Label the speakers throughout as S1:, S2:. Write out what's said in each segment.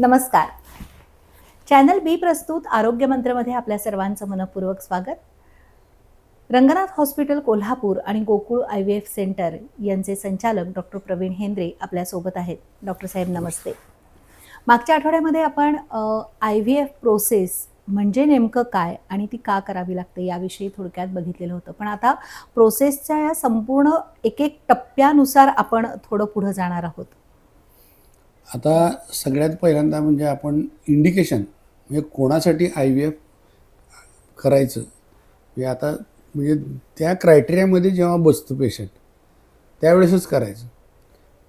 S1: नमस्कार. चॅनल बी प्रस्तुत आरोग्य मंत्रमध्ये आपल्या सर्वांचं मनपूर्वक स्वागत. रंगनाथ हॉस्पिटल कोल्हापूर आणि Gokul I V F centre यांचे संचालक डॉक्टर प्रवीण हेंद्रे आपल्यासोबत आहेत. डॉक्टर साहेब नमस्ते. मागच्या आठवड्यामध्ये आपण आय व्ही एफ प्रोसेस म्हणजे नेमकं काय आणि ती का करावी लागते याविषयी थोडक्यात बघितलेलं होतं. पण आता प्रोसेसच्या या संपूर्ण एक एक टप्प्यानुसार आपण थोडं पुढं जाणार आहोत.
S2: आता सगळ्यात पहिल्यांदा म्हणजे आपण इंडिकेशन म्हणजे कोणासाठी आय व्ही एफ करायचं? म्हणजे आता म्हणजे त्या क्रायटेरियामध्ये जेव्हा बसतं पेशंट त्यावेळेसच करायचं.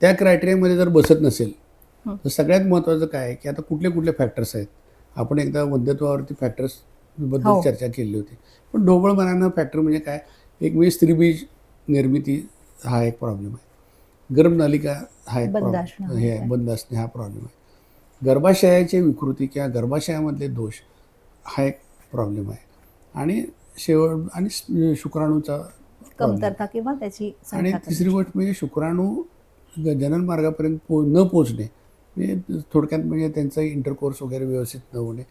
S2: त्या क्रायटेरियामध्ये जर बसत नसेल
S1: हं.
S2: तर सगळ्यात महत्त्वाचं काय आहे की आता कुठले कुठले फॅक्टर्स आहेत? आपण एकदा वंध्यत्वावरती फॅक्टर्सबद्दल
S1: हो.
S2: चर्चा केली होती. पण ढोबळमानानं फॅक्टर म्हणजे काय? एक म्हणजे स्त्रीबीज निर्मिती हा एक प्रॉब्लेम आहे. गर्भनलिका हा एक
S1: बंद
S2: प्रॉब्लेम
S1: असणं
S2: हे. बंद असणे हा प्रॉब्लेम आहे गर्भाशयाची विकृती किंवा गर्भाशयामधले दोष हा एक प्रॉब्लेम आहे आणि शेवट आणि शुक्राणूचा.
S1: कमतरता किंवा त्याची
S2: आणि तिसरी. गोष्ट म्हणजे शुक्राणू जनन मार्गापर्यंत पो न पोचणे म्हणजे थोडक्यात म्हणजे त्यांचं इंटरकोर्स वगैरे व्यवस्थित न होणे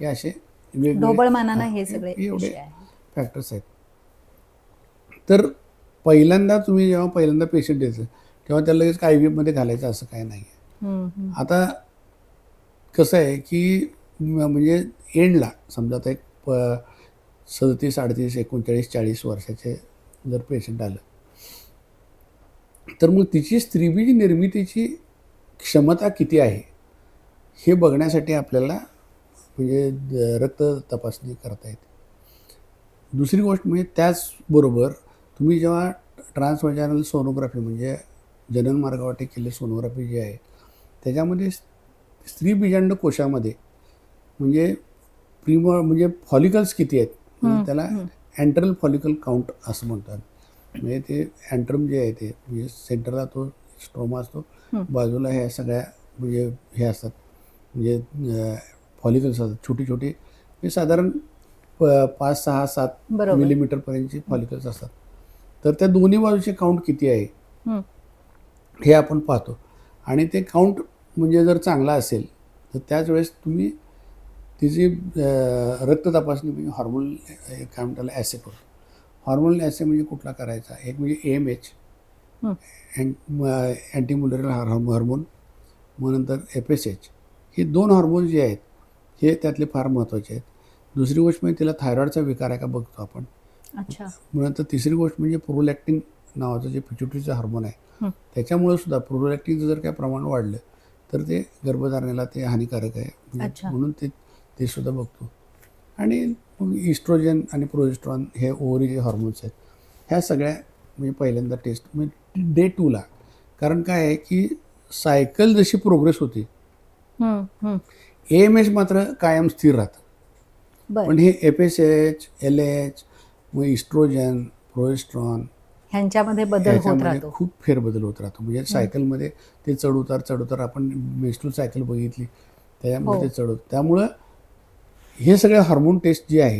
S2: हे असे वेगवेगळे
S1: ढोबळमानानं
S2: हां,
S1: सगळे
S2: एवढे. फॅक्टर्स आहेत तर पहिल्यांदा तुम्ही जेव्हा पहिल्यांदा पेशंट येतं तेव्हा त्याला लगेच आय व्ही एफमध्ये घालायचं असं काय नाही आहे. आता कसं आहे की म्हणजे एंडला समजा आता एक प सदतीस अडतीस एकोणचाळीस चाळीस वर्षाचे जर पेशंट आलं तर मग तिची स्त्रीबीज निर्मितीची क्षमता किती आहे हे बघण्यासाठी आपल्याला म्हणजे रक्त तपासणी करता येते दुसरी गोष्ट म्हणजे त्याचबरोबर तुम्ही जेव्हा ट्रान्सव्हॅजानल सोनोग्राफी म्हणजे जनन मार्गावाटे केले सोनोग्राफी जी आहे. त्याच्यामध्ये स्त्री बीजांड कोशामध्ये म्हणजे प्रिम म्हणजे फॉलिकल्स किती आहेत? म्हणजे त्याला. अँट्रल फॉलिकल काउंट असं म्हणतात. म्हणजे ते अँट्रम जे आहे ते म्हणजे सेंटरला तो स्ट्रोमा असतो. बाजूला ह्या सगळ्या म्हणजे हे असतात. म्हणजे फॉलिकल्स असतात छोटी छोटी. म्हणजे साधारण पाच सहा सात मिलीमीटरपर्यंतचे फॉलिकल्स असतात. तर त्या दोन्ही बाजूचे काउंट किती आहे. हे आपण पाहतो. आणि ते काउंट म्हणजे जर चांगला असेल तर त्याच वेळेस तुम्ही तिची रक्त तपासणी म्हणजे हॉर्मोन काय म्हणतात ॲसे करतो हॉर्मोनल ॲसे म्हणजे कुठला करायचा? एक म्हणजे एम एच. अँटीमुलरल हार्मोन मग नंतर एफ एस एच हे दोन हार्मोन जे आहेत हे त्यातले फार महत्त्वाचे आहेत. दुसरी गोष्ट म्हणजे तिला थायरॉईडचा विकार आहे का बघतो आपण.
S1: अच्छा.
S2: नंतर तिसरी गोष्ट म्हणजे प्रोलॅक्टिन नावाचं जे पिच्युटरीचं हार्मोन आहे. त्याच्यामुळे सुद्धा प्रोलॅक्टिनचं जर काय प्रमाण वाढलं तर ते गर्भधारणेला ते हानिकारक आहे म्हणजे. म्हणून ते ते सुद्धा बघतो आणि मग इस्ट्रोजन आणि प्रोजेस्ट्रॉन हे ओव्हरी जे हॉर्मोन्स आहेत ह्या सगळ्या म्हणजे पहिल्यांदा टेस्ट म्हणजे डे टूला कारण काय आहे की सायकल जशी प्रोग्रेस होते. ए एम एच मात्र कायम स्थिर राहतं पण हे F S H L H मग इस्ट्रोजन प्रोजेस्ट्रॉन
S1: ह्यांच्यामध्ये बदल होत राहतो
S2: खूप फेरबदल होत राहतो म्हणजे सायकलमध्ये ते चढउतार चढउतार आपण मेस्टूल सायकल बघितली त्याच्यामध्ये
S1: हो.
S2: ते चढ त्यामुळं हे सगळे हार्मोन टेस्ट जी आहे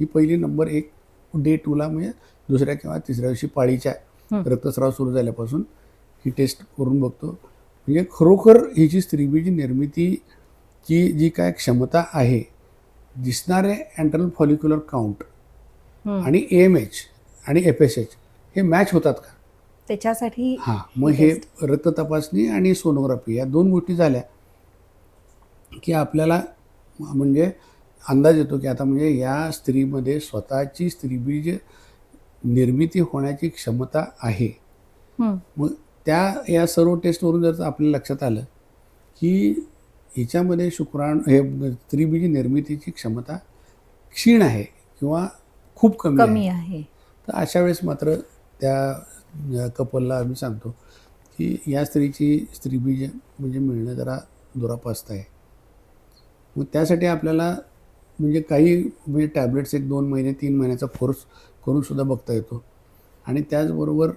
S2: ही पहिली नंबर एक डे टूला म्हणजे दुसऱ्या किंवा तिसऱ्या दिवशी पाळीच्या
S1: हं.
S2: रक्तस्राव सुरू झाल्यापासून ही टेस्ट करून बघतो म्हणजे खरोखर हिची स्त्रीबीजी निर्मितीची जी काय क्षमता आहे दिसणारे अँट्रल फॉलिक्युलर काउंट. आणि ए एम एच आणि एफ एस एच हे मॅच होतात का?
S1: त्याच्यासाठी
S2: हां मग हे रक्त तपासणी आणि सोनोग्राफी या दोन गोष्टी झाल्या की आपल्याला म्हणजे अंदाज येतो की आता म्हणजे या स्त्रीमध्ये स्वतःची स्त्रीबीज निर्मिती होण्याची क्षमता आहे. मग त्या या सर्व टेस्टवरून जर आपल्या लक्षात आलं की हिच्यामध्ये शुक्राणू हे स्त्रीबीज निर्मितीची क्षमता क्षीण आहे किंवा खूप कमी आहे. तर अशा वेळेस मात्र त्या कपलला आम्ही सांगतो की या स्त्रीची स्त्रीबीज म्हणजे मिळणं जरा दुरापास्त आहे. मग त्यासाठी आपल्याला म्हणजे काही म्हणजे टॅबलेट्स एक दोन महिने तीन महिन्याचा कोर्स करून सुद्धा बघता येतो. आणि त्याचबरोबर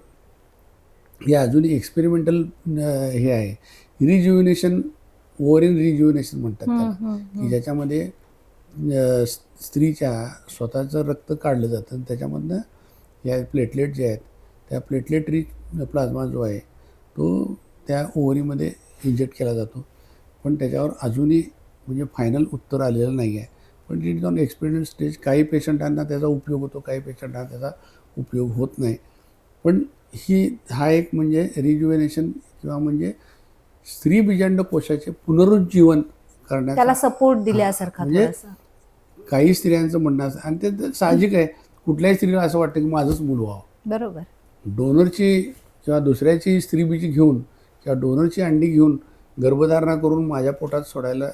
S2: हे अजून एक्सपेरिमेंटल हे आहे. रिज्युनेशन ओव्हरिन रिज्युनेशन म्हणतात
S1: हम्म,
S2: त्याला. की. ज्याच्यामध्ये स्त्रीच्या स्वतःचं रक्त काढलं जातं आणि त्याच्यामधनं या प्लेटलेट जे आहेत त्या प्लेटलेट रिच प्लाझ्मा जो आहे तो त्या ओव्हरीमध्ये इंजेक्ट केला जातो. पण त्याच्यावर अजूनही म्हणजे फायनल उत्तर आलेलं नाही आहे. पण इट ऑन एक्सपिरियन्स स्टेज काही पेशंटांना त्याचा उपयोग होतो काही पेशंटांना त्याचा उपयोग होत नाही. पण ही हा एक म्हणजे रिज्युवेनेशन किंवा म्हणजे स्त्री बीजांड कोशाचे पुनरुज्जीवन करण्याचा
S1: त्याला सपोर्ट दिल्यासारखा
S2: म्हणजे- काही स्त्रियांचं म्हणणं असं आणि ते ते साहजिक आहे. कुठल्याही स्त्रीला असं वाटतं की माझंच मूल व्हावं.
S1: बरोबर.
S2: डोनरची किंवा दुसऱ्याची स्त्री बीजी घेऊन किंवा डोनरची अंडी घेऊन गर्भधारणा करून माझ्या पोटात सोडायला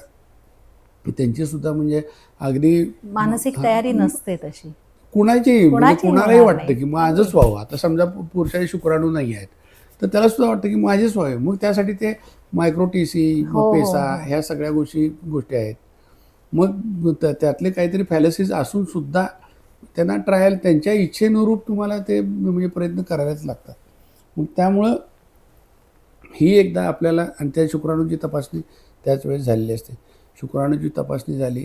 S2: त्यांची सुद्धा म्हणजे अगदी
S1: मानसिक तयारी नसते तशी
S2: कुणाचीही म्हणजे कुणालाही वाटतं. की माझंच व्हावं आता समजा पुरुषाचे शुक्राणू नाही आहेत तर त्याला सुद्धा वाटतं की माझेच व्हावे मग त्यासाठी ते मायक्रो टी सी
S1: हो, हो,
S2: पेसा
S1: हो.
S2: ह्या सगळ्या गोष्टी गोष्टी आहेत मग त्या- त्यातले काहीतरी फॅलसीज असून सुद्धा त्यांना ट्रायल त्यांच्या इच्छेनुरूप तुम्हाला ते म्हणजे प्रयत्न करायलाच लागतात. मग त्यामुळं ही एकदा आपल्याला आणि त्या शुक्राणूची तपासणी त्याच वेळेस झालेली असते. शुक्राणूची तपासणी झाली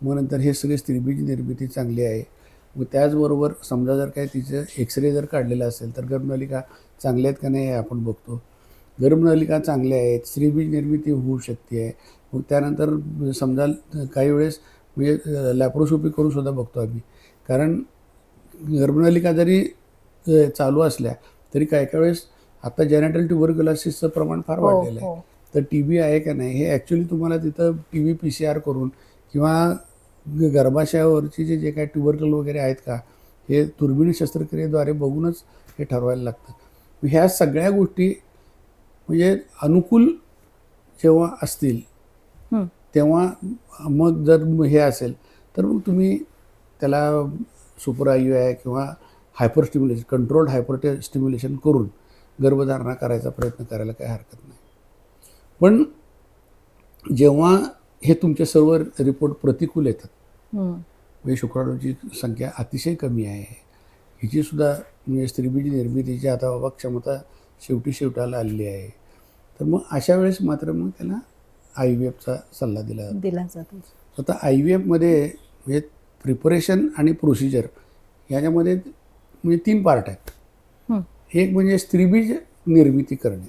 S2: मग नंतर हे सगळे स्त्रीबीज निर्मिती चांगली आहे. मग त्याचबरोबर समजा जर काय तिचं एक्सरे जर काढलेला असेल तर गर्भनलिका चांगल्या आहेत का नाही हे आपण बघतो. गर्भनलिका चांगल्या आहेत स्त्रीबीज निर्मिती होऊ शकते. आहे मग त्यानंतर समजा काही वेळेस म्हणजे लॅप्रोस्कोपी करून सुद्धा बघतो आम्ही. कारण गर्भनलिका जरी चालू असल्या तरी काय काय वेळेस आता जेनेटल ट्युबरक्युलोसिसचं प्रमाण फार
S1: हो
S2: वाढलेलं आहे.
S1: हो.
S2: तर टी बी आहे का नाही? हे ॲक्च्युली तुम्हाला तिथं T V P C R करून किंवा गर्भाशयावरची जे जे काय ट्युबरकल वगैरे आहेत का हे दुर्बीण शस्त्रक्रियेद्वारे बघूनच हे ठरवायला लागतं. ह्या सगळ्या गोष्टी म्हणजे अनुकूल जेव्हा असतील. तेव्हा मग जर हे असेल तर मग तुम्ही त्याला सुपर आय यू आहे किंवा hyper stimulation controlled hyper stimulation करून गर्भधारणा करायचा प्रयत्न करायला काही हरकत नाही. पण जेव्हा हे तुमचे सर्व रिपोर्ट प्रतिकूल येतात
S1: हम्म.
S2: म्हणजे शुक्राणूची संख्या अतिशय कमी आहे. हिची सुद्धा म्हणजे स्त्रीबीज निर्मितीची आता बाबा क्षमता शेवटी शेवटाला आलेली आहे. तर मग अशा वेळेस मात्र मग त्याला आय व्ही एफचा सल्ला दिला जातो.
S1: दिला जातो.
S2: आता आय व्ही एफमध्ये म्हणजे प्रिपरेशन आणि प्रोसिजर ह्याच्यामध्ये म्हणजे तीन पार्ट आहेत.
S1: हं.
S2: एक म्हणजे स्त्रीबीज निर्मिती करणे.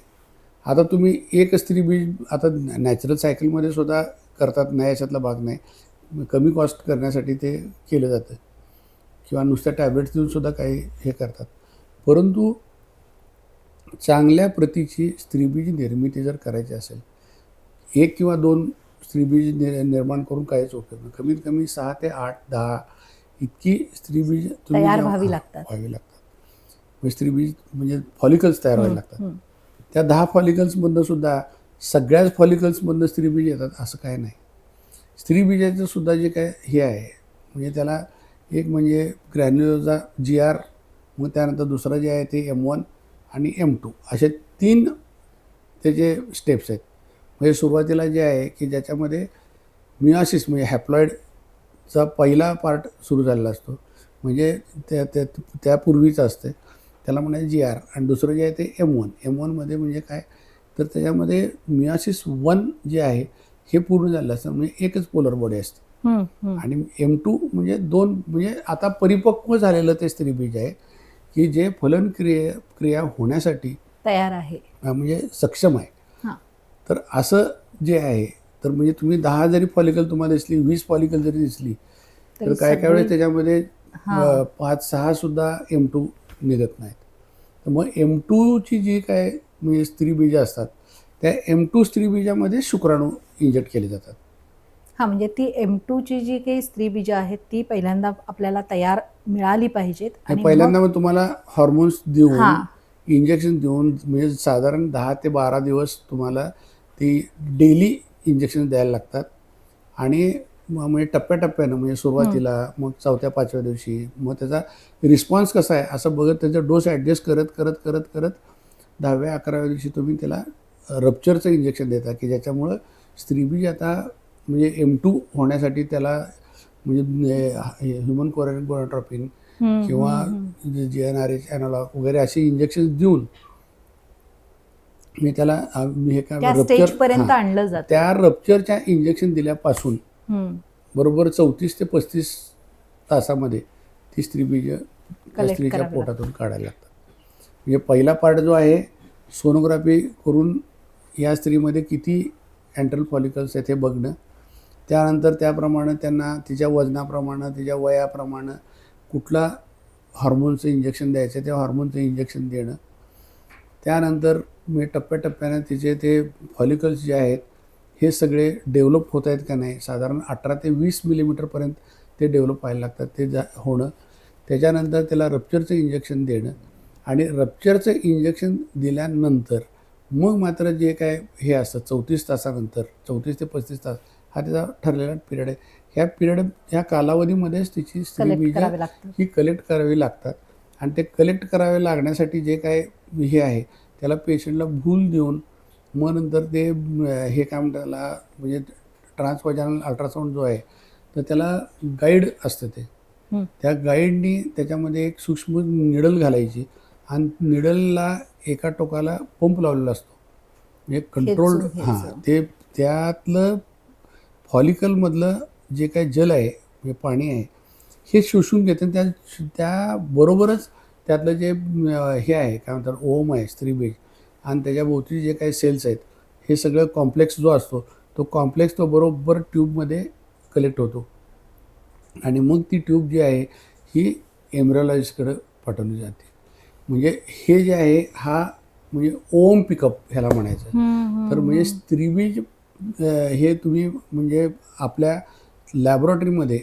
S2: आता तुम्ही एक स्त्रीबीज आता नॅचरल सायकलमध्ये सुद्धा करतात नाही याच्यातला भाग नाही. कमी कॉस्ट करण्यासाठी ते केलं जातं. किंवा नुसत्या टॅब्लेट्स देऊन सुद्धा काही हे करतात. परंतु चांगल्या प्रतीची स्त्रीबीज निर्मिती जर करायची असेल एक किंवा दोन स्त्रीबीज नि निर्माण करून काहीच उपयोग नाही. कमीत कमी सहा ते आठ दहा इतकी स्त्रीबीज तुम्ही
S1: तयार
S2: जेव्हा-
S1: व्हावी लागतात.
S2: व्हावी लागतात. म्हणजे स्त्रीबीज म्हणजे फॉलिकल्स तयार व्हायला लागतात. त्या दहा फॉलिकल्समधनं सुद्धा सगळ्याच फॉलिकल्समधनं स्त्रीबीज येतात असं काय नाही. स्त्रीबीजाचं सुद्धा जे काय हे आहे म्हणजे त्याला एक म्हणजे ग्रॅन्युलोजा जी आर मग त्यानंतर दुसरं जे आहे ते एम वन आणि एम टू असे तीन त्याचे स्टेप्स आहेत. म्हणजे सुरुवातीला जे आहे की ज्याच्यामध्ये मियासिस म्हणजे हॅप्लॉइडचा पहिला पार्ट सुरू झालेला असतो. म्हणजे त्या त्या त्यापूर्वीचं असते. त्याला म्हणायचं जी आर आणि दुसरं जे आहे ते एम वन एम वनमध्ये म्हणजे काय? तर त्याच्यामध्ये मियासिस वन जे आहे हे पूर्ण झालं असतं. म्हणजे एकच पोलर बॉडी असते. आणि एम टू म्हणजे दोन म्हणजे आता परिपक्व झालेलं ते स्त्रीबीज आहे की जे फलन क्रिया क्रिया होण्यासाठी
S1: तयार आहे.
S2: म्हणजे सक्षम आहे. तर असं जे आहे तर म्हणजे तुम्ही दहा जरी फॉलिकल तुम्हाला दिसली वीस फॉलिकल जरी दिसली तर काय काय वेळेस त्याच्यामध्ये पाच सहा सुद्धा एम टू निघत नाहीत. तर मग एम टूची जी काय म्हणजे स्त्रीबीजं असतात त्या एम टू स्त्रीबीजामध्ये शुक्राणू इंजेक्ट केले जातात.
S1: हा म्हणजे ती एम ची जी काही स्त्री बीज आहेत ती पहिल्यांदा आपल्याला तयार मिळाली पाहिजेत
S2: पहिल्यांदा मग तुम्हाला हॉर्मोन्स देऊन. इंजेक्शन देऊन म्हणजे साधारण दहा ते बारा दिवस तुम्हाला ती डेली इंजेक्शन द्यायला लागतात. आणि म्हणजे टप्प्याटप्प्यानं म्हणजे सुरुवातीला मग चौथ्या पाचव्या दिवशी मग त्याचा रिस्पॉन्स कसा आहे असं बघत त्याचा डोस ॲडजस्ट करत करत करत करत दहाव्या अकराव्या दिवशी तुम्ही त्याला रप्चरचं इंजेक्शन देता की ज्याच्यामुळं स्त्रीबीज आता म्हणजे एम टू होण्यासाठी त्याला म्हणजे ह्युमन कोरेन
S1: हम्म,
S2: किंवा G N R H analogue वगैरे अशी इंजेक्शन देऊन मी त्याला मी हे काय हां.
S1: आणलं जातं.
S2: त्या रप्चरच्या इंजेक्शन दिल्यापासून. बरोबर चौतीस ते पस्तीस तासामध्ये ती त्या
S1: Collect
S2: स्त्रीच्या पोटातून काढायला लागतात. म्हणजे पहिला पार्ट जो आहे सोनोग्राफी करून या स्त्रीमध्ये किती अँट्रल फॉलिकल्स आहेत हे बघणं. त्यानंतर त्याप्रमाणे त्यांना तिच्या वजनाप्रमाणे तिच्या वयाप्रमाणे कुठला हॉर्मोनचं इंजेक्शन द्यायचं त्या हॉर्मोनचं इंजेक्शन देणं. त्यानंतर मी टप्प्याटप्प्यानं तिचे ते फॉलिकल्स जे आहेत हे सगळे डेव्हलप होत आहेत का नाही? साधारण अठरा ते वीस मिलीमीटरपर्यंत ते डेव्हलप व्हायला लागतात. ते जा होणं त्याच्यानंतर त्याला रप्चरचं इंजेक्शन देणं आणि रप्चरचं इंजेक्शन दिल्यानंतर मग मात्र जे काय हे असतं चौतीस तासानंतर चौतीस ते पस्तीस तास हा त्याचा ठरलेला पिरियड आहे. ह्या पिरियड ह्या कालावधीमध्येच तिची स्त्री
S1: कलेक्ट
S2: बीज
S1: करावे लागतं
S2: ही कलेक्ट करावी लागतात. आणि ते कलेक्ट करावे लागण्यासाठी जे काय हे आहे त्याला पेशंटला भूल देऊन मग नंतर ते हे काम त्याला म्हणजे ट्रान्सवाजानल अल्ट्रासाऊंड जो आहे तर त्याला गाईड असतं ते. त्या गाईडनी त्याच्यामध्ये एक सूक्ष्म निडल घालायची आणि निडलला एका टोकाला पंप लावलेला असतो म्हणजे कंट्रोल्ड हां. ते त्यातलं फॉलिकलमधलं जे काही जल आहे म्हणजे पाणी आहे हे शोषून घेते त्या त्याबरोबरच त्यातलं जे हे आहे काय म्हणतात ओम आहे स्त्रीबीज आणि त्याच्याभोवती जे काही सेल्स आहेत हे सगळं कॉम्प्लेक्स जो असतो तो कॉम्प्लेक्स तो बरोबर ट्यूबमध्ये कलेक्ट होतो. आणि मग ती ट्यूब जी आहे ही एम्ब्रिओलॉजिस्टकडे पाठवली जाते. म्हणजे हे जे आहे हा म्हणजे ओम पिकअप ह्याला म्हणायचं. तर म्हणजे. स्त्रीबीज हे तुम्ही म्हणजे आपल्या लॅबोरेटरीमध्ये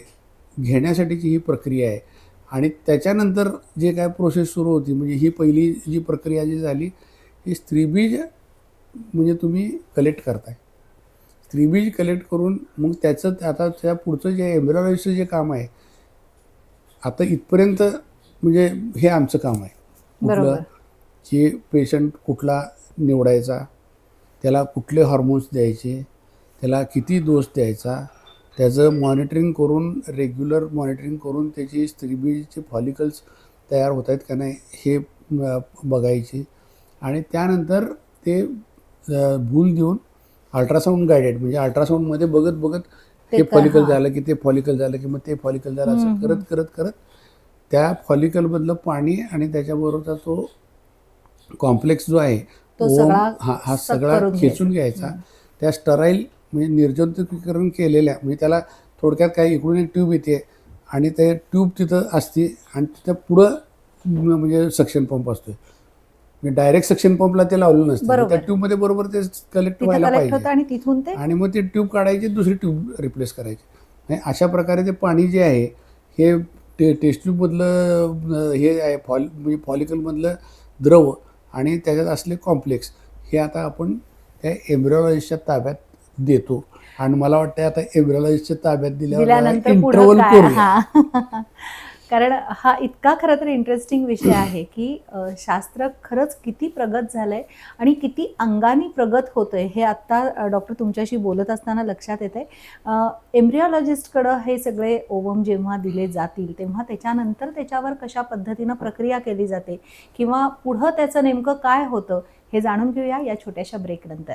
S2: घेण्यासाठीची ही प्रक्रिया आहे. आणि त्याच्यानंतर जे काय प्रोसेस सुरू होती म्हणजे ही पहिली जी प्रक्रिया जी झाली ही स्त्रीबीज म्हणजे तुम्ही कलेक्ट करताय स्त्रीबीज कलेक्ट करून मग त्याचं आता त्या पुढचं जे एम्ब्रॉयडरीचं जे काम आहे आता इथपर्यंत म्हणजे हे आमचं काम आहे
S1: बरोबर.
S2: कुठलं की पेशंट कुठला निवडायचा त्याला कुठले हॉर्मोन्स द्यायचे त्याला किती डोस द्यायचा त्याचं मॉनिटरिंग करून रेग्युलर मॉनिटरिंग करून त्याची स्त्रीबीजचे फॉलिकल्स तयार होत आहेत का नाही हे बघायचे आणि त्यानंतर ते भूल देऊन अल्ट्रासाऊंड गायडेड म्हणजे अल्ट्रासाऊंडमध्ये बघत बघत
S1: ते
S2: हे फॉलिकल. झालं की ते फॉलिकल झालं की मग ते फॉलिकल झालं असं करत करत करत त्या फॉलिकलमधलं पाणी आणि त्याच्याबरोबरचा तो कॉम्प्लेक्स जो आहे
S1: तो
S2: हा हा सगळा खेचून.
S1: घ्यायचा
S2: त्या स्टराईल म्हणजे निर्जंतुकीकरण केलेल्या म्हणजे त्याला थोडक्यात काही इकडून एक ट्यूब येते आणि ते ट्यूब तिथं असते आणि तिथं पुढं म्हणजे सक्शन पंप असतो म्हणजे डायरेक्ट सक्शन पंपला ते लावलेलं नसतं. त्या ट्यूबमध्ये बरोबर ते कलेक्ट व्हायला पाहिजे.
S1: आणि तिथून ते
S2: आणि मग ती ट्यूब काढायची दुसरी ट्यूब रिप्लेस करायची. म्हणजे अशा प्रकारे ते पाणी जे आहे हे टे टेस्ट ट्यूबमधलं हे आहे फॉल म्हणजे फॉलिकलमधलं द्रव आणि त्याच्यात असले कॉम्प्लेक्स. हे आता आपण त्या एम्ब्रिओलॉजिस्टच्या ताब्यात देतो. आणि मला वाटतं आता एम्ब्रिओलॉजिस्टच्या ताब्यात
S1: दिल्यानंतर
S2: करूया.
S1: कारण हा इतका खरं तर इंटरेस्टिंग विषय आहे की अ, शास्त्र खरंच किती प्रगत झालंय आणि किती अंगाने प्रगत होतंय हे आत्ता डॉक्टर तुमच्याशी बोलत असताना लक्षात येते एम्ब्रिओलॉजिस्टकडं हे सगळे ओवम जेव्हा दिले जातील तेव्हा त्याच्यानंतर त्याच्यावर कशा पद्धतीनं प्रक्रिया केली जाते किंवा पुढं त्याचं नेमकं काय होतं हे जाणून घेऊया या छोट्याशा ब्रेकनंतर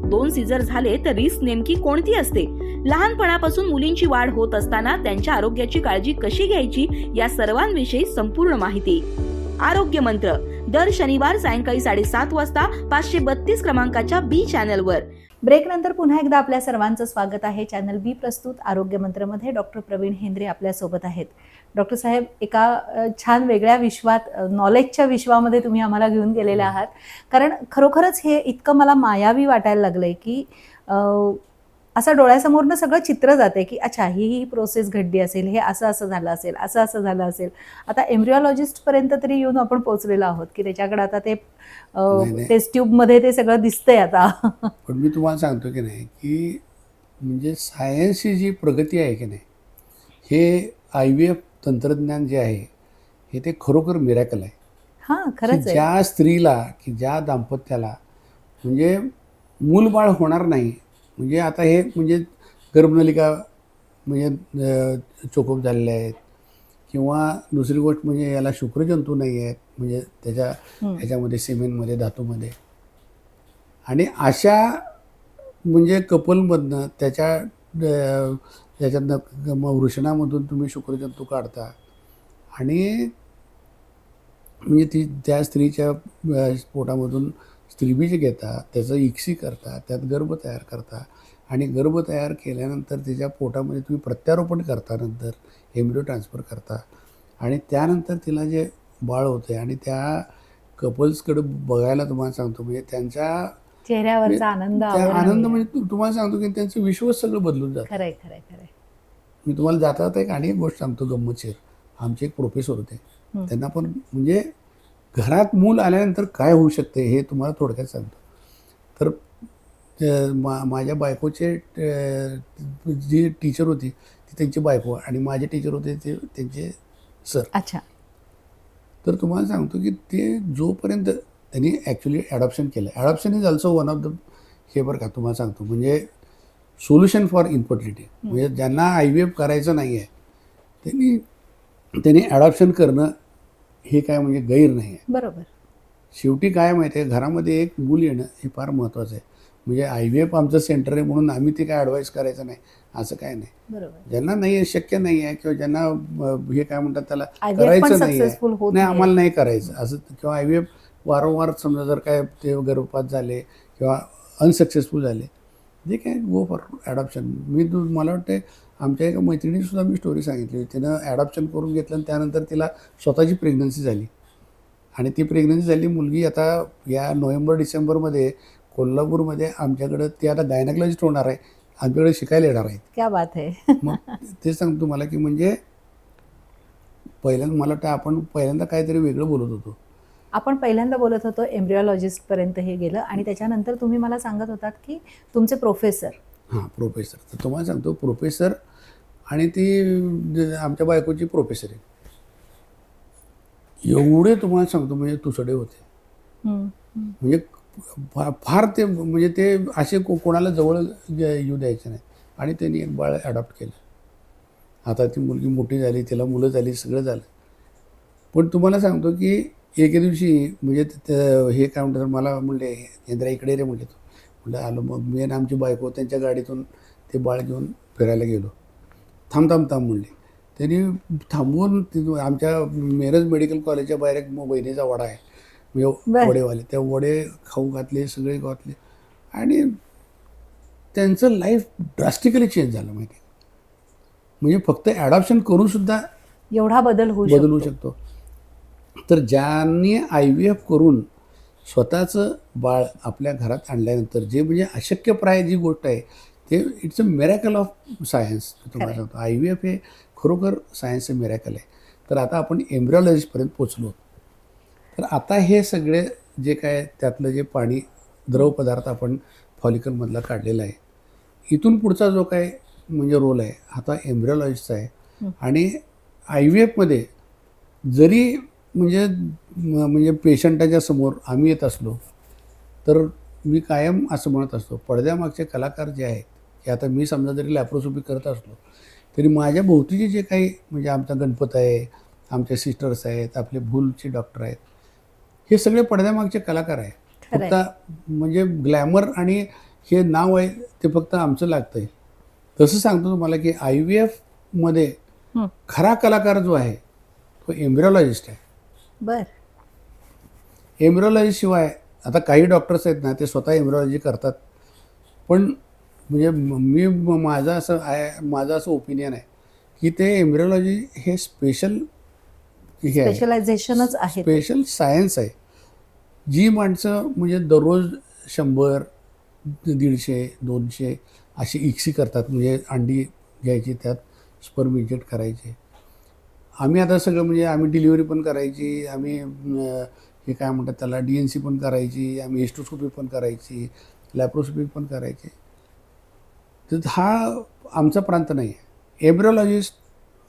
S3: दोन सीझर झाले तर रिस्क नेमकी कोणती असते? लहानपणापासून मुलींची वाढ होत असताना त्यांच्या आरोग्याची काळजी कशी घ्यायची या सर्वांविषयी संपूर्ण माहिती. आरोग्य मंत्र दर शनिवार सायंकाळी साडेसात वाजता पाचशे बत्तीस क्रमांकाच्या बी चॅनलवर.
S1: ब्रेकनंतर पुन्हा एकदा आपल्या सर्वांचं स्वागत आहे. चॅनल बी प्रस्तुत आरोग्य मंत्रमध्ये डॉक्टर प्रवीण हेंद्रे आपल्यासोबत आहेत. डॉक्टर साहेब एका छान वेगळ्या विश्वात नॉलेजच्या विश्वामध्ये तुम्ही आम्हाला घेऊन गेलेले आहात. कारण खरोखरच हे इतकं मला मायावी वाटायला लागलंय की अ, असं डोळ्यासमोरनं सगळं चित्र जाते की अच्छा ही ही प्रोसेस घडली असेल हे असं असं झालं असेल असं असं झालं असेल. आता एम्ब्रिओलॉजिस्टपर्यंत तरी येऊन आपण पोहोचलेलो आहोत की त्याच्याकडे आता ते. टेस्ट ट्यूबमध्ये ते सगळं दिसतंय आता.
S2: पण मी तुम्हाला सांगतो की नाही की म्हणजे सायन्सची जी प्रगती आहे की नाही हे आय व्ही एफ तंत्रज्ञान जे आहे हे ते खरोखर मिरॅकल आहे.
S1: हा खरंच आहे.
S2: ज्या स्त्रीला की ज्या दाम्पत्याला म्हणजे मूलबाळ होणार नाही म्हणजे आता हे म्हणजे गर्भनलिका म्हणजे चोकअप झालेले आहेत किंवा दुसरी गोष्ट म्हणजे याला शुक्रजंतू नाही आहेत म्हणजे त्याच्या. ह्याच्यामध्ये सिमेंटमध्ये धातूमध्ये. आणि अशा म्हणजे कपलमधनं त्याच्या अं, याच्यातनं मग वृषणामधून तुम्ही शुक्रजंतू काढता. आणि म्हणजे ती त्या स्त्रीच्या पोटामधून स्त्रीबीज घेता त्याचं इक्सी करता त्यात गर्भ तयार करता. आणि गर्भ तयार केल्यानंतर तिच्या पोटामध्ये तुम्ही प्रत्यारोपण करता नंतर एम्ब्रिओ ट्रान्सफर करता. आणि त्यानंतर तिला जे बाळ होते आणि त्या कपल्सकडे बघायला तुम्हाला सांगतो म्हणजे त्यांच्या
S1: चेहऱ्यावरचा आनंद आवड
S2: आनंद
S1: आहे.
S2: म्हणजे तुम्हाला सांगतो की त्यांचं विश्वच सगळं बदलून जातं.
S1: खरंय खरंय खरंय.
S2: मी तुम्हाला जाता जाता एक आणि एक गोष्ट सांगतो गंमतशीर. आमचे एक प्रोफेसर होते. त्यांना पण म्हणजे घरात मूल आल्यानंतर काय होऊ शकते हे तुम्हाला थोडक्यात सांगतो. तर मा माझ्या बायकोचे जी टीचर होती ती त्यांची बायको आणि माझे टीचर होते ते त्यांचे सर
S1: अच्छा.
S2: तर तुम्हाला सांगतो की ते जोपर्यंत त्यांनी ॲक्च्युली ॲडॉप्शन केलं adoption is also one of the हे बरं का तुम्हाला सांगतो. म्हणजे सोल्युशन फॉर इन्फर्टिलिटी म्हणजे ज्यांना आय व्ही एफ करायचं नाही आहे त्यांनी त्यांनी ॲडॉप्शन करणं हे काय म्हणजे गैर नाही आहे
S1: बरोबर.
S2: शेवटी काय माहिती आहे घरामध्ये एक मूल येणं हे फार महत्त्वाचं आहे. म्हणजे आय व्ही एफ आमचं सेंटर आहे म्हणून आम्ही ते काय ॲडवाईस करायचं नाही असं काय नाही. ज्यांना नाही आहे शक्य नाही आहे किंवा ज्यांना हे काय म्हणतात त्याला करायचं नाही नाही. आम्हाला नाही करायचं. असं किंवा आय व्ही एफ वारंवार समजा जर काय ते गर्भपात झाले किंवा अनसक्सेसफुल झाले जे काय गो फॉर ॲडॉप्शन मी तू मला वाटते आमच्या एका मैत्रिणीने सुद्धा मी स्टोरी सांगितली. तिनं ॲडॉप्शन करून घेतलं आणि त्यानंतर तिला स्वतःची प्रेग्नन्सी झाली. आणि ती प्रेग्नन्सी झाली मुलगी आता या नोव्हेंबर डिसेंबरमध्ये कोल्हापूरमध्ये आमच्याकडं ती आता गायनाकॉलॉजिस्ट होणार आहे. आमच्याकडे शिकायला येणार आहेत.
S1: क्या बात आहे
S2: मग ते सांगतो मला की म्हणजे पहिल्यांदा मला वाटतं आपण पहिल्यांदा काहीतरी वेगळं बोलत होतो.
S1: आपण पहिल्यांदा बोलत होतो एम्ब्रिओलॉजिस्ट पर्यंत हे गेलं आणि त्याच्यानंतर तुम्ही मला सांगत होतात की तुमचे प्रोफेसर.
S2: हां प्रोफेसर. तर तुम्हाला सांगतो प्रोफेसर आणि ती आमच्या बायकोची प्रोफेसर आहे एवढे तुम्हाला सांगतो म्हणजे तुसडे होते. म्हणजे फार ते म्हणजे ते असे कोणाला जवळ येऊ द्यायचे नाही. आणि त्यांनी एक बाळ अडॉप्ट केलं. आता ती मुलगी मोठी झाली तिला मुलं झाली सगळं झालं. पण तुम्हाला सांगतो की एके दिवशी म्हणजे हे काय म्हणतात मला म्हणले यंत्रा इकडे रे म्हणले तू. म्हणलं आलो. मग मी आणि आमची बायको त्यांच्या गाडीतून ते बाळ घेऊन फिरायला गेलो. थांब थांब थांब म्हणले. त्यांनी थांबवून तिथून आमच्या मिरज मेडिकल कॉलेजच्या बाहेर एक वहिनीचा वडा आहे. म्हणजे. वडेवाले. त्या वडे खाऊ घातले सगळे घातले. आणि त्यांचं लाईफ ड्रास्टिकली चेंज झालं माहिती. म्हणजे फक्त ॲडॉप्शन करून सुद्धा
S1: एवढा बदल होऊ
S2: बदलू
S1: शकतो.
S2: तर ज्यांनी आय व्ही एफ करून स्वतःचं बाळ आपल्या घरात आणल्यानंतर जे म्हणजे अशक्यप्राय जी गोष्ट आहे ते it's a miracle of science तुम्हाला. सांगतो आय व्ही एफ हे खरोखर सायन्सचं मिरॅकल आहे तर आता आपण एम्ब्रिओलॉजिस्टपर्यंत पोचलो तर आता हे सगळे जे काय त्यातलं जे पाणी द्रव पदार्थ आपण फॉलिकलमधला काढलेला आहे इथून पुढचा जो काय म्हणजे रोल आहे आता एम्ब्रिओलॉजिस्टचा आहे. आणि आय व्ही एफमध्ये जरी म्हणजे म्हणजे पेशंटाच्या समोर आम्ही येत असलो तर मी कायम असं म्हणत असतो पडद्यामागचे कलाकार जे आहेत की आता मी समजा जरी लॅप्रोस्कोपी करत असलो तरी माझ्या भोवतीचे जे काही म्हणजे आमचा गणपत आहे आमचे सिस्टर्स आहेत आपले भूलचे डॉक्टर आहेत हे सगळे पडद्यामागचे कलाकार आहे
S1: खरंय.
S2: फक्त म्हणजे ग्लॅमर आणि हे नाव आहे ते फक्त आमचं लागतं आहे तसं सांगतो तुम्हाला की आय व्ही एफमध्ये
S1: हं.
S2: खरा कलाकार जो आहे तो एम्ब्रिओलॉजिस्ट आहे
S1: बर.
S2: एम्ब्रिओलॉजी शिवाय आता काही डॉक्टर्स आहेत ना ते स्वतः एम्ब्रिओलॉजी करतात. पण म्हणजे म- माझं असं आहे माझं असं ओपिनियन आहे की ते एम्ब्रिओलॉजी हे स्पेशल हे आहे.
S1: स्पेशलायझेशनच आहे
S2: स्पेशल सायन्स आहे. जी माणसं म्हणजे दररोज शंभर दीडशे दोनशे अशी इक्सी करतात म्हणजे अंडी घ्यायची त्यात स्पर्म इंजेक्ट करायचे. आम्ही आता सगळं म्हणजे आम्ही डिलिव्हरी पण करायची आम्ही हे काय म्हणतात त्याला डी एन सी पण करायची आम्ही हिस्ट्रोस्कोपी पण करायची लॅप्रोस्कोपी पण करायची. तर हा आमचा प्रांत नाही. आहे एम्ब्रिओलॉजिस्ट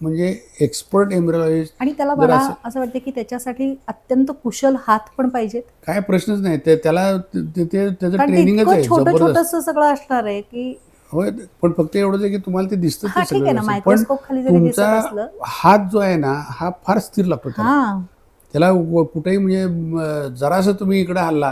S2: म्हणजे एक्सपर्ट एम्ब्रिओलॉजिस्ट
S1: आणि त्याला मला
S2: असं-
S1: वाटतं की त्याच्यासाठी अत्यंत कुशल हात पण पाहिजेत.
S2: काय प्रश्नच नाही. ते त्याला ते- त्याचं ट्रेनिंगच आहे
S1: छोटं छोटस सगळं असणार आहे की
S2: होय पण फक्त एवढंच आहे की तुम्हाला ते दिसतं
S1: हा
S2: ते
S1: ठीक आहे ना
S2: सगळं व्यवस्थित. पण
S1: मायक्रोस्कोप खाली जरी दिसत
S2: तुमचा
S1: असलं
S2: हात जो आहे ना हा फार स्थिर लागतो त्याला
S1: हा
S2: त्याला व- कुठेही म्हणजे म, जरासं तुम्ही इकडे हल्ला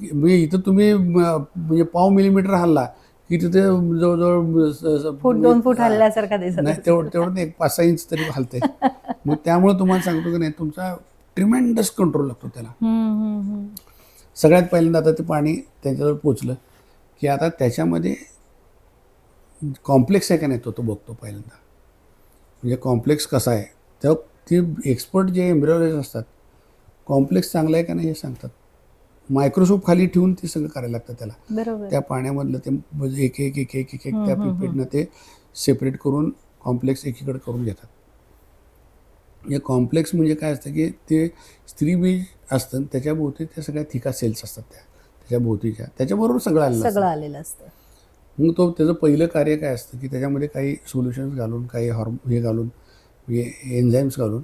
S2: की- म्हणजे इथं तुम्ही म, म्हणजे पाव मिलीमीटर हल्ला की तिथे जवळजवळ स- स-
S1: फूट दोन फूट हल्ल्यासारखा दिसत
S2: नाही. तेवढं तेवढं नाही, एक पाच सहा इंच तरी हलते मग त्यामुळे तुम्हाला सांगतो की नाही तुमचा ट्रिमेंडस कंट्रोल लागतो त्याला
S1: हम्म, हम्म, हम्म.
S2: सगळ्यात पहिल्यांदा आता ते पाणी त्यांच्याजवळ पोचलं की आता त्याच्यामध्ये कॉम्प्लेक्स आहे का नाही तो तो बघतो पहिल्यांदा. म्हणजे कॉम्प्लेक्स कसा आहे? तेव्हा ती एक्सपर्ट जे एम्ब्रिओलॉजिस्ट असतात कॉम्प्लेक्स चांगला आहे का नाही हे सांगतात. मायक्रोस्कोप खाली ठेवून ते सगळं करायला लागतं त्याला. त्या पाण्यामधलं ते म्हणजे एक एक एक एक एक एक त्या पिपेटनं ते सेपरेट करून कॉम्प्लेक्स एकीकडे करून घेतात. म्हणजे कॉम्प्लेक्स म्हणजे काय असतं की ते स्त्रीबीज असतं आणि त्याच्या भोवती त्या सगळ्या थिका सेल्स असतात त्या. त्याच्या भोवतीच्या त्याच्याबरोबर सगळं आलेलं
S1: सगळं
S2: असतं.
S1: आलेलं असतं.
S2: मग तो त्याचं पहिलं कार्य काय असतं की त्याच्यामध्ये काही सोल्युशन्स घालून काही हॉर्म हे घालून म्हणजे एन्झाईम्स घालून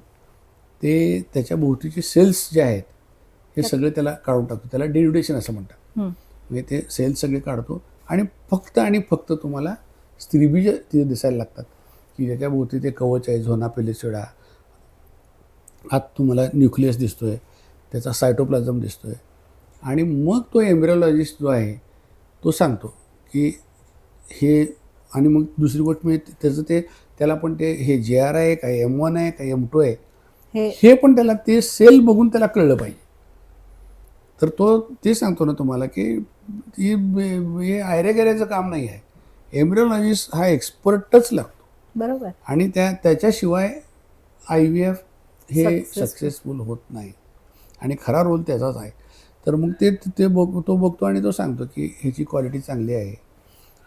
S2: ते त्याच्या भोवतीचे सेल्स जे आहेत हे सगळे त्याला काढून टाकतो. त्याला डिड्युडेशन असं म्हणतात. म्हणजे ते सेल्स सगळे काढतो आणि फक्त आणि फक्त तुम्हाला स्त्रीबीज तिथे दिसायला लागतात. की ज्याच्या भोवती ते कवच आहे झोना पेलिसिडा आत तुम्हाला न्यूक्लियस दिसतोय त्याचा सायटोप्लाझम दिसतोय. आणि मग तो एम्ब्रिओलॉजिस्ट जो आहे तो सांगतो की हे आणि मग दुसरी गोष्ट म्हणजे त्याचं ते त्याला पण ते हे जे आर आहे का एम वन आहे का एम टू आहे
S1: हे
S2: हे पण त्याला ते सेल बघून त्याला कळलं पाहिजे. तर तो ते सांगतो ना तुम्हाला की ती हे आयरेगेऱ्याचं काम नाही आहे. एम्ब्रिओलॉजिस्ट हा एक्सपर्टच लागतो.
S1: बरोबर.
S2: आणि त्या त्याच्याशिवाय आय व्ही एफ हे. सक्सेसफुल होत नाही. आणि खरा रोल त्याचाच आहे. तर मग ते ते बघ तो बघतो आणि तो सांगतो की ह्याची क्वालिटी चांगली आहे.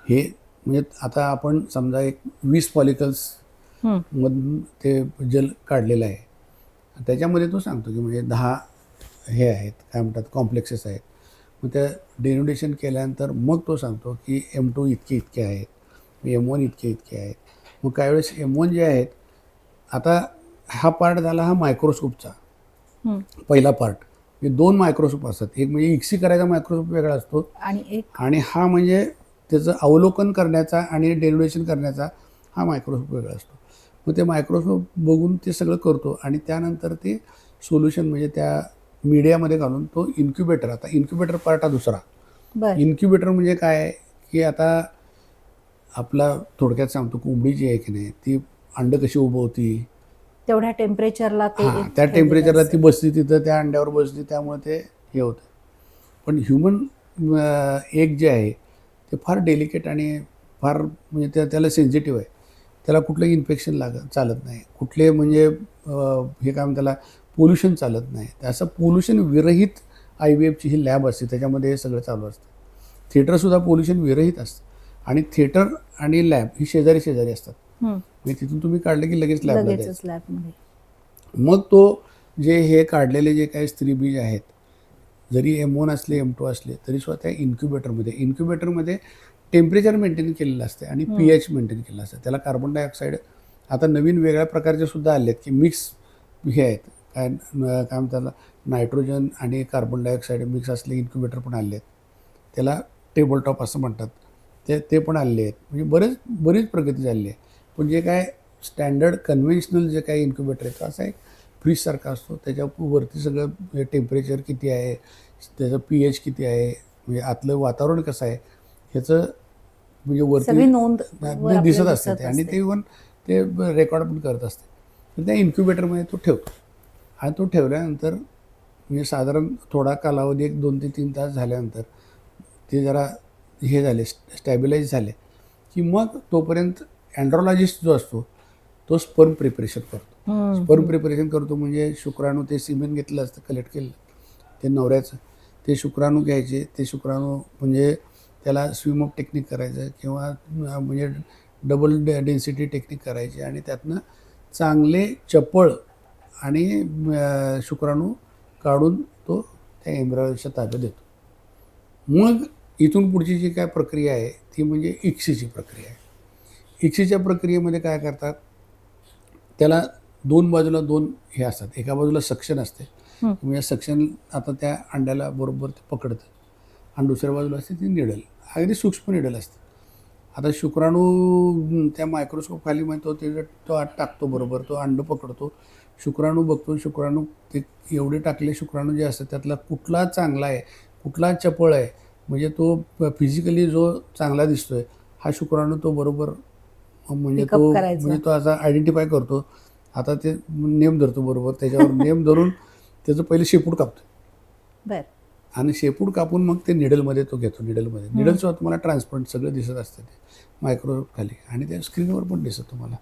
S2: हे म्हणजे आता आपण समजा एक वीस पॉलिकल्स. मधून ते जल काढलेलं आहे. त्याच्यामध्ये तो सांगतो की म्हणजे दहा हे आहेत काय म्हणतात कॉम्प्लेक्सेस आहेत. मग त्या डेन्युडेशन केल्यानंतर मग तो सांगतो की एम टू इतके इतके आहेत एम वन इतके इतके आहेत. मग काही वेळेस एम वन जे आहेत आता हा पार्ट झाला हा मायक्रोस्कोपचा. पहिला पार्ट. म्हणजे दोन मायक्रोस्कोप असतात. एक म्हणजे इक्सी करायचा मायक्रोस्कोप वेगळा असतो
S1: आणि
S2: हा म्हणजे त्याचं अवलोकन करण्याचा आणि डेन्युडेशन करण्याचा हा मायक्रोस्कोप वेगळा असतो. मग ते मायक्रोस्कोप बघून ते सगळं करतो आणि त्यानंतर ते सोल्युशन म्हणजे त्या मीडियामध्ये घालून तो इन्क्युबेटर आता इन्क्युबेटर पार्ट हा दुसरा. इन्क्युबेटर म्हणजे काय? की आता आपला थोडक्यात सांगतो कोंबडी जी आहे की नाही ती अंड कशी उभवती
S1: तेवढ्या टेम्परेचरला ते
S2: हां त्या टेम्परेचरला. ती बसली तिथं त्या अंड्यावर बसली त्यामुळे ते हे होतं. पण ह्युमन एक जे आहे ते फार डेलिकेट आणि फार म्हणजे त्या त्याला सेन्सिटिव्ह आहे. त्याला कुठलंही इन्फेक्शन लाग चालत नाही. कुठले म्हणजे हे काय त्याला पोल्युशन चालत नाही. तर असं पोल्युशन विरहित आय व्ही एफची ही लॅब असते. त्याच्यामध्ये हे सगळं चालू असतं. थिएटरसुद्धा पोल्युशन विरहित असतं. आणि थिएटर आणि लॅब ही शेजारी शेजारी असतात. म्हणजे तिथून तुम्ही काढलं की लगेच
S1: लॅबमध्ये
S2: मग तो जे हे काढलेले जे काही स्त्रीबीज आहेत जरी एम वन असले एम टू असले तरी सुद्धा त्या इन्क्युबेटरमध्ये इन्क्युबेटरमध्ये टेम्परेचर मेंटेन केलेलं असते आणि पी एच मेंटेन केलेलं असतं त्याला कार्बन डायऑक्साईड आता नवीन वेगळ्या प्रकारचे सुद्धा आले आहेत की मिक्स हे आहेत. काय काय म्हणतात नायट्रोजन आणि कार्बन डायऑक्साईड मिक्स असले इन्क्युबेटर पण आले आहेत त्याला टेबल टॉप असं म्हणतात. ते ते पण आले आहेत. म्हणजे बरेच बरीच प्रगती झाली आहे. पण जे काय स्टँडर्ड कन्व्हेन्शनल जे काही इन्क्युबेटर आहे तो असा एक फ्रीजसारखा असतो. त्याच्या वरती सगळं टेम्परेचर किती आहे त्याचं पी एच किती आहे म्हणजे आतलं वातावरण कसं आहे ह्याचं म्हणजे वरती
S1: नोंद
S2: दिसत असते. ते आणि. ते इव्हन ते रेकॉर्ड पण करत असते. त्या इन्क्युबेटरमध्ये तो ठेवतो. आणि तो ठेवल्यानंतर म्हणजे साधारण थोडा कालावधी एक दोन ते तीन तास झाल्यानंतर ते जरा हे झाले स्टॅबिलाईज झाले की मग तोपर्यंत अँड्रॉलॉजिस्ट जो असतो तो स्पर्म प्रिपरेशन करतो. स्पर्म प्रिपरेशन करतो म्हणजे शुक्राणू ते सिमेंट घेतलं असतं कलेक्ट केलं ते नवऱ्याचं. ते शुक्राणू घ्यायचे. ते शुक्राणू म्हणजे त्याला स्विम अप टेक्निक करायचं किंवा म्हणजे डबल डेन्सिटी टेक्निक करायची आणि त्यातनं चांगले चपळ आणि शुक्राणू काढून तो त्या एम्ब्रॉयडरीच्या ताब्यात देतो. मग इथून पुढची जी काय प्रक्रिया आहे ती म्हणजे इक्सीची प्रक्रिया आहे. इक्सीच्या प्रक्रियेमध्ये काय करतात? त्याला दोन बाजूला दोन हे असतात. एका बाजूला सक्शन असते. म्हणजे सक्शन आता त्या अंड्याला बरोबर ते पकडतं. आणि दुसऱ्या बाजूला असते ती निडल. अगदी सूक्ष्म निडल असते. आता शुक्राणू त्या मायक्रोस्कोप खाली मग तो ते तो आत टाकतो बरोबर. तो अंड पकडतो. शुक्राणू बघतो. शुक्राणू ते एवढे टाकले शुक्राणू जे असतात त्यातला कुठला चांगला आहे कुठला चपळ आहे म्हणजे तो फिजिकली जो चांगला दिसतोय हा शुक्राणू तो बरोबर म्हणजे
S1: up
S2: तो. म्हणजे तो असा आयडेंटिफाय करतो. आता ते नेम धरतो बरोबर. त्याच्यावर नेम धरून त्याचं पहिले शेपूट कापतो
S1: बर.
S2: आणि शेपूट कापून मग ते निडलमध्ये तो घेतो निडलमध्ये निडलचं तुम्हाला ट्रान्सपरंट सगळं दिसत असतं ते. मायक्रो खाली. आणि त्या स्क्रीनवर पण दिसत तुम्हाला.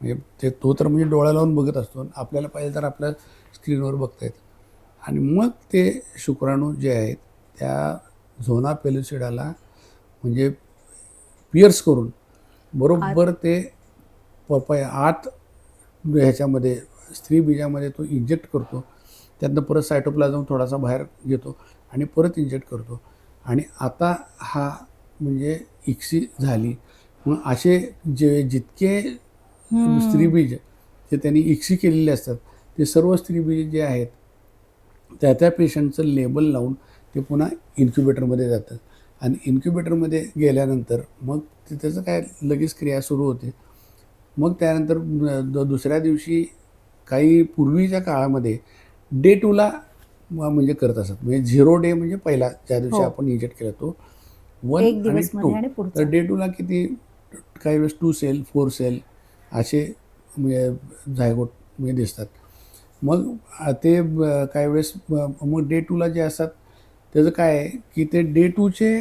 S2: म्हणजे ते तो तर म्हणजे डोळा लावून बघत असतो आपल्याला पाहिजे तर आपल्या स्क्रीनवर बघता येतं आणि मग ते शुक्राणू जे आहेत त्या झोना पेलुसिडाला म्हणजे पियर्स करून बरोबर ते पपय आत ह्याच्यामध्ये स्त्री बीजामध्ये तो इंजेक्ट करतो. त्यातनं परत सायटोप्लाझम थोडासा बाहेर घेतो आणि परत इंजेक्ट करतो. आणि आता हा म्हणजे इक्सी झाली. मग असे जे जितके स्त्रीबीज जे त्यांनी इक्सी केलेले असतात ते सर्व स्त्रीबीज जे आहेत त्या त्या पेशंटचं लेबल लावून ते पुन्हा इन्क्युबेटरमध्ये जातं आणि इन्क्युबेटरमध्ये गेल्यानंतर मग त्याचं काय लगेच क्रिया सुरू होते. मग त्यानंतर द- दुसऱ्या दिवशी काही पूर्वीच्या काळामध्ये डे टूला म्हणजे करत असत. म्हणजे झिरो डे म्हणजे पहिला ज्या दिवशी
S1: हो.
S2: आपण इंजेक्ट केला तो. वन आणि टू.
S1: पुढचा.
S2: तर डे टूला किती काही वेळेस टू सेल फोर सेल असे म्हणजे झायगोट म्हणजे दिसतात. मग ते काही वेळेस मग डे टूला जे असतात त्याचं काय आहे की ते day टूचे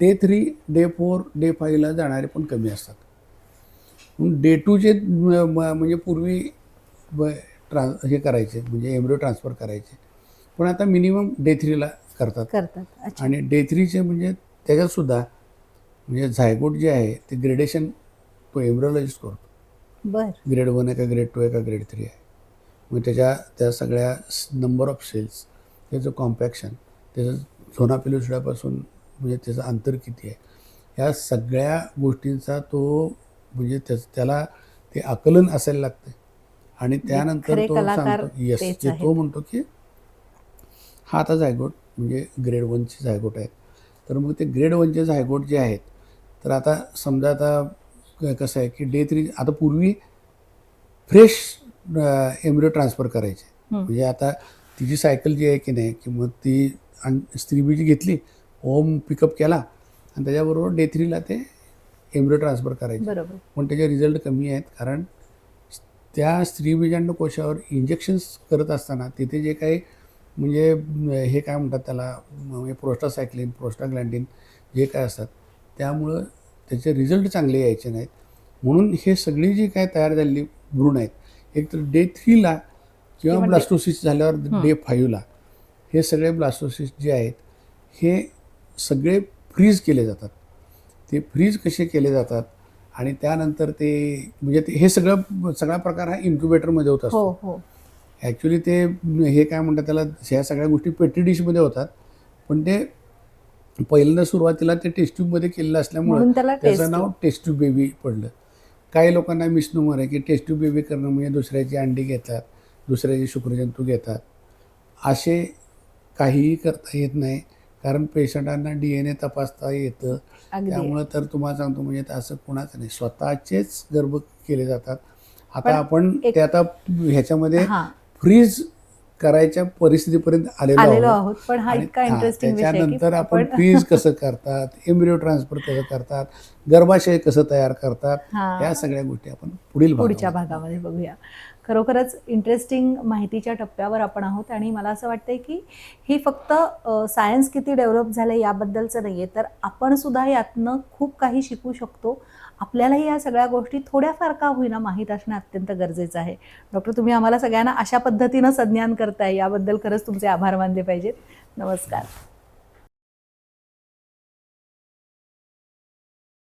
S2: day three day four day फाईव्हला जाणारे पण कमी असतात. डे टूचे म्हणजे पूर्वी ब ट्रान्स हे करायचे म्हणजे एम्ब्रिओ ट्रान्सफर करायचे. पण आता मिनिमम डे थ्रीला करतात.
S1: करतात.
S2: आणि डे थ्रीचे म्हणजे त्याच्यातसुद्धा म्हणजे झायगोट जे आहे ते ग्रेडेशन तो एम्ब्रोलॉजिस्ट करतो.
S1: बर.
S2: ग्रेड वन आहे का ग्रेड टू आहे का ग्रेड थ्री आहे. मग त्याच्या त्या सगळ्या नंबर ऑफ सेल्स त्याचं कॉम्पॅक्शन त्याचं झोना पेलोसिडापासून म्हणजे त्याचं अंतर किती आहे? ह्या सगळ्या गोष्टींचा तो म्हणजे त्याच त्याला ते आकलन असायला लागते आणि त्यानंतर तो सांगतो येस ते म्हणतो की हा आता जायगोट म्हणजे ग्रेड वनचे जायगोट आहेत. तर मग ते ग्रेड वनचे जायगोट जे आहेत तर आता समजा आता कसं आहे की डे थ्री आता पूर्वी फ्रेश एम्ब्रिओ ट्रान्सफर करायचे. म्हणजे आता तिची सायकल जी आहे की नाही की मग ती अन- स्त्री बीजी घेतली ओम पिकअप केला आणि त्याच्याबरोबर डे थ्रीला ते एम्ब्रिओ ट्रान्सफर करायचे.
S1: बरोबर.
S2: पण त्याचे रिझल्ट कमी आहेत कारण त्या स्त्रीबीजांड कोशावर इंजेक्शन्स करत असताना तिथे जे काही म्हणजे हे काय म्हणतात त्याला म्हणजे प्रोस्टासायक्लिन प्रोस्टाग्लँडिन जे काय असतात त्यामुळं त्याचे रिझल्ट चांगले यायचे नाहीत. म्हणून हे सगळी जी काय तयार झालेली भ्रूण आहेत एक तर डे थ्रीला किंवा
S1: डे-
S2: ब्लास्टोसिस झाल्यावर. डे फाईव्हला हे सगळे ब्लास्टोसिस जे आहेत हे सगळे फ्रीज केले जातात. ते फ्रीज कसे केले जातात आणि त्यानंतर ते म्हणजे ते हे सगळं सगळा प्रकार हा इन्क्युबेटरमध्ये होत
S1: हो
S2: असतो.
S1: हो
S2: ॲक्च्युली ते हे काय म्हणतात त्याला ह्या सगळ्या गोष्टी पेटी डिशमध्ये होतात. पण ते पहिल्यांदा सुरुवातीला ते टेस्ट ट्यूबमध्ये केलेलं असल्यामुळं त्याचं नाव टेस्ट ट्यूब बेबी पडलं. काही लोकांना मिसनूमर आहे की टेस्ट ट्यूब बेबी करणं म्हणजे दुसऱ्याची अंडी घेतात दुसऱ्याचे शुक्रजंतू घेतात. असे काहीही करता येत नाही. कारण पेशंटांना डी एन ए तपासता येतं. त्यामुळं तर तुम्हाला सांगतो म्हणजे असं कुणाचं नाही. स्वतःचेच गर्भ केले जातात. आता आपण ते आता ह्याच्यामध्ये फ्रीज करायच्या परिस्थितीपर्यंत आलेलो आहोत.
S1: पण हा इतका इंटरेस्टिंग विषय आहे की
S2: त्याच्यानंतर आपण फ्रीज कसं करतात एम्ब्रिओ ट्रान्सफर कसं करतात गर्भाशय कसं तयार करतात. या सगळ्या गोष्टी आपण पुढील
S1: पुढच्या भागामध्ये बघूया. खरोखरच इंटरेस्टिंग माहितीच्या टप्प्यावर आपण आहोत आणि मला असं वाटतंय की ही फक्त सायन्स किती डेव्हलप झालं याबद्दलचं नाही आहे तर आपण सुद्धा यातनं खूप काही शिकू शकतो. आपल्यालाही या सगळ्या गोष्टी थोड्याफार का होईना माहीत असणं अत्यंत गरजेचं आहे. डॉक्टर तुम्ही आम्हाला सगळ्यांना अशा पद्धतीनं संज्ञान करताय याबद्दल खरंच तुमचे आभार मानले पाहिजेत. नमस्कार.